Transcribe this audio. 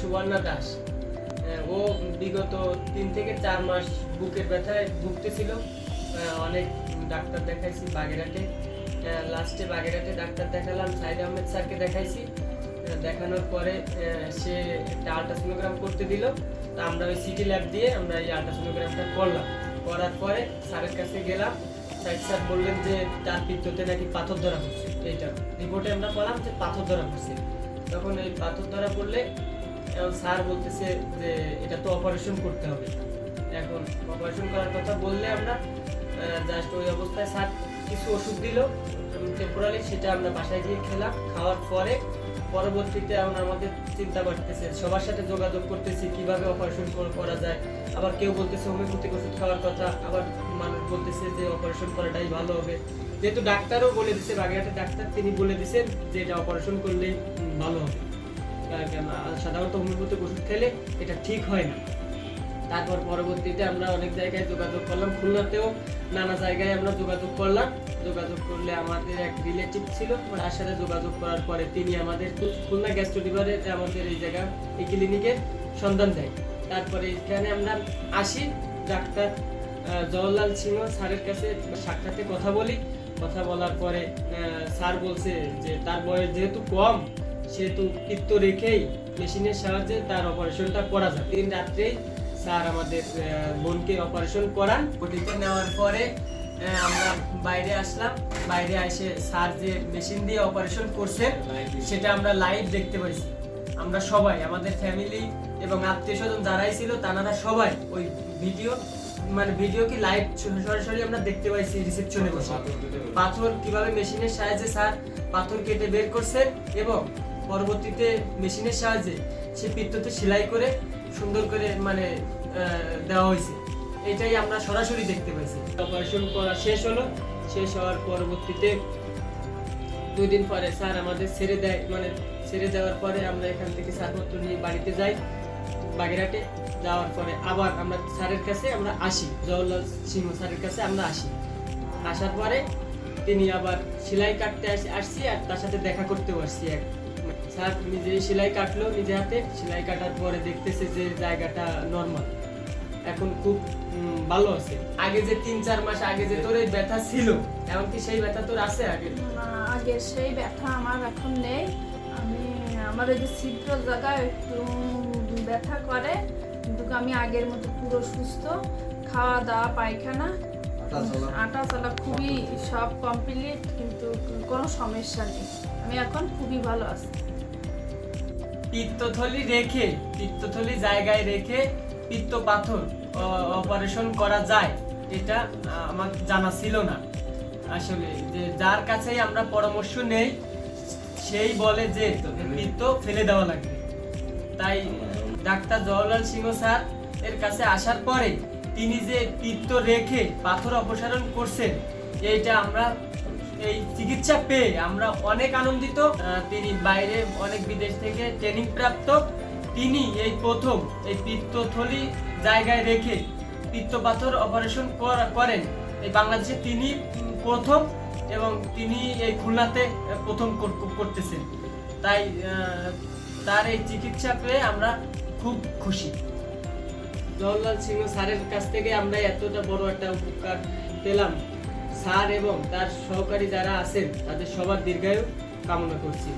সুবর্ণা দাস। ও বিগত তিন থেকে চার মাস বুকের ব্যথায় ভুগতেছিল। অনেক ডাক্তার দেখাইছি বাগেরহাটে। লাস্টে বাগেরহাটে ডাক্তার দেখালাম, সাইদ আহমেদ স্যারকে দেখাইছি। দেখানোর পরে সে একটা আলট্রাসোনোগ্রাম করতে দিল। তা আমরা ওই সিটি ল্যাব দিয়ে আমরা এই আলট্রাসোনোগ্রামটা করলাম। করার পরে স্যারের কাছে গেলাম। সাইদ স্যার বললেন যে, তার পিত্ততে নাকি পাথর ধরা হচ্ছে এইটা। রিপোর্টে আমরা বললাম যে পাথর ধরা পড়ছে তখন এই পাথর ধরা পড়লে স্যার বলতেছে যে এটা তো অপারেশন করতে হবে। এখন অপারেশন করার কথা বললে আমরা জাস্ট ওই অবস্থায় স্যার কিছু ওষুধ দিল টেম্পোরালি সেটা আমরা বাসায় গিয়ে খেলাম। খাওয়ার পরে, পরবর্তীতে এখন আমাদের চিন্তা করতেছে সবার সাথে যোগাযোগ করতেছি, কীভাবে অপারেশন করা যায়। আবার কেউ বলতেছে হোমিওপ্যাথিক ওষুধ খাওয়ার কথা। আবার বলতেছে যে অপারেশন করাটাই ভালো হবে। যেহেতু ডাক্তারও বলে দিছে বাগেরহাটের ডাক্তার তিনি বলে দিছেন যে এটা অপারেশন করলেই ভালো হবে। সাধারণত হোমিওপ্যাথিক ওষুধ খেলে এটা ঠিক হয় না। তারপর পরবর্তীতে আমরা অনেক জায়গায় যোগাযোগ করলাম, খুলনাতেও নানা জায়গায় আমরা যোগাযোগ করলাম। যোগাযোগ করলে আমাদের এক রিলেটিভ ছিল, তার সাথে যোগাযোগ করার পরে তিনি আমাদের খুলনা গ্যাস্ট্রো লিভারে আমাদের এই জায়গা, এই ক্লিনিকের সন্ধান দেয়। তারপরে এখানে আমরা আসি, ডাক্তার আহ, জওহরলাল সিংহ স্যারের কাছে সাক্ষাতে কথা বলি। কথা বলার পরে স্যার বলছে যে তার বয়স যেহেতু কম সেহেতু পিত্ত রেখেই মেশিনের সাহায্যে তার অপারেশনটা করা যায় দিন রাত্রেই স্যার আমাদের বোনকে অপারেশন করান। ওটিতে নেওয়ার পরে আমরা বাইরে আসলাম। বাইরে এসে স্যার যে মেশিন দিয়ে অপারেশন করছেন সেটা আমরা লাইভ দেখতে পাইছি। আমরা সবাই আমাদের ফ্যামিলি এবং আত্মীয় স্বজন যারাই ছিল তারা সবাই ওই ভিডিও মানে ভিডিও কি লাইভ সরাসরি আমরা দেখতে পাইছি রিসেপশনে বসে। পাথর কীভাবে মেশিনের সাহায্যে স্যার পাথর কেটে বের করছেন এবং পরবর্তীতে মেশিনের সাহায্যে সে পিত্ততে সেলাই করে সুন্দর করে মানে দেওয়া হয়েছে। এটাই আমরা সরাসরি দেখতে পাইছি। অপারেশন করা শেষ হলো। শেষ হওয়ার পরবর্তীতে দুই দিন পরে স্যার আমাদের ছেড়ে দেয় মানে ছেড়ে দেওয়ার পরে আমরা এখান থেকে ছাড়পত্র নিয়ে বাড়িতে যাই। বাগেরহাটে যাওয়ার পরে আবার আমরা স্যারের কাছে আমরা আসি জওহরলাল সিংহ স্যারের কাছে আমরা আসি। আসার পরে তিনি আবার সেলাই কাটতে আসি আসছি আর তার সাথে দেখা করতেও আসছি এক স্যার নিজেই সেলাই কাটলো নিজে হাতে, সেলাই কাটার পরে দেখতেছে যে জায়গাটা নর্মাল এখন খুব ভালো আছে। আগে যে তিন চার মাস আগে যে তোর এই ব্যথা ছিল, এমনকি সেই ব্যথা তোর আছে আগে? আগে সেই ব্যথা আমার এখন নেই। আমি আমার ওই যে ছিদ্র জায়গায় একটু ব্যথা করে কিন্তু আমি আগের মতো পুরো সুস্থ। খাওয়া দাওয়া পায়খানা আটা চলা। খুবই সব কমপ্লিট কিন্তু কোনো সমস্যা নেই। আমি এখন খুবই ভালো আছি। পিত্তথলি রেখে পিত্তথলি জায়গায় রেখে পিত্ত পাথর অপারেশন করা যায় এটা আমার জানা ছিল না। আসলে যে যার কাছেই আমরা পরামর্শ নেই সেই বলে যে পিত্ত ফেলে দেওয়া লাগবে। তাই ডাক্তার জওয়াহরলাল সিংহ স্যার এর কাছে আসার পরে তিনি যে পিত্ত রেখে পাথর অপসারণ করছেন, এইটা আমরা এই চিকিৎসা পেয়ে আমরা অনেক আনন্দিত। তিনি বাইরে অনেক বিদেশ থেকে ট্রেনিং প্রাপ্ত। তিনি এই প্রথম এই পিত্তথলি জায়গায় রেখে পিত্ত পাথর অপারেশন করেন। এই বাংলাদেশে তিনি প্রথম এবং তিনি এই খুলনাতে প্রথম করতেছেন। তাই তার এই চিকিৎসা পেয়ে আমরা খুব খুশি। জওহরলাল সিংহ স্যারের কাছ থেকে আমরা এতটা বড় একটা উপকার পেলাম। স্যার এবং তার সহকারী যারা আছেন, তাদের সবার দীর্ঘায়ু কামনা করছি।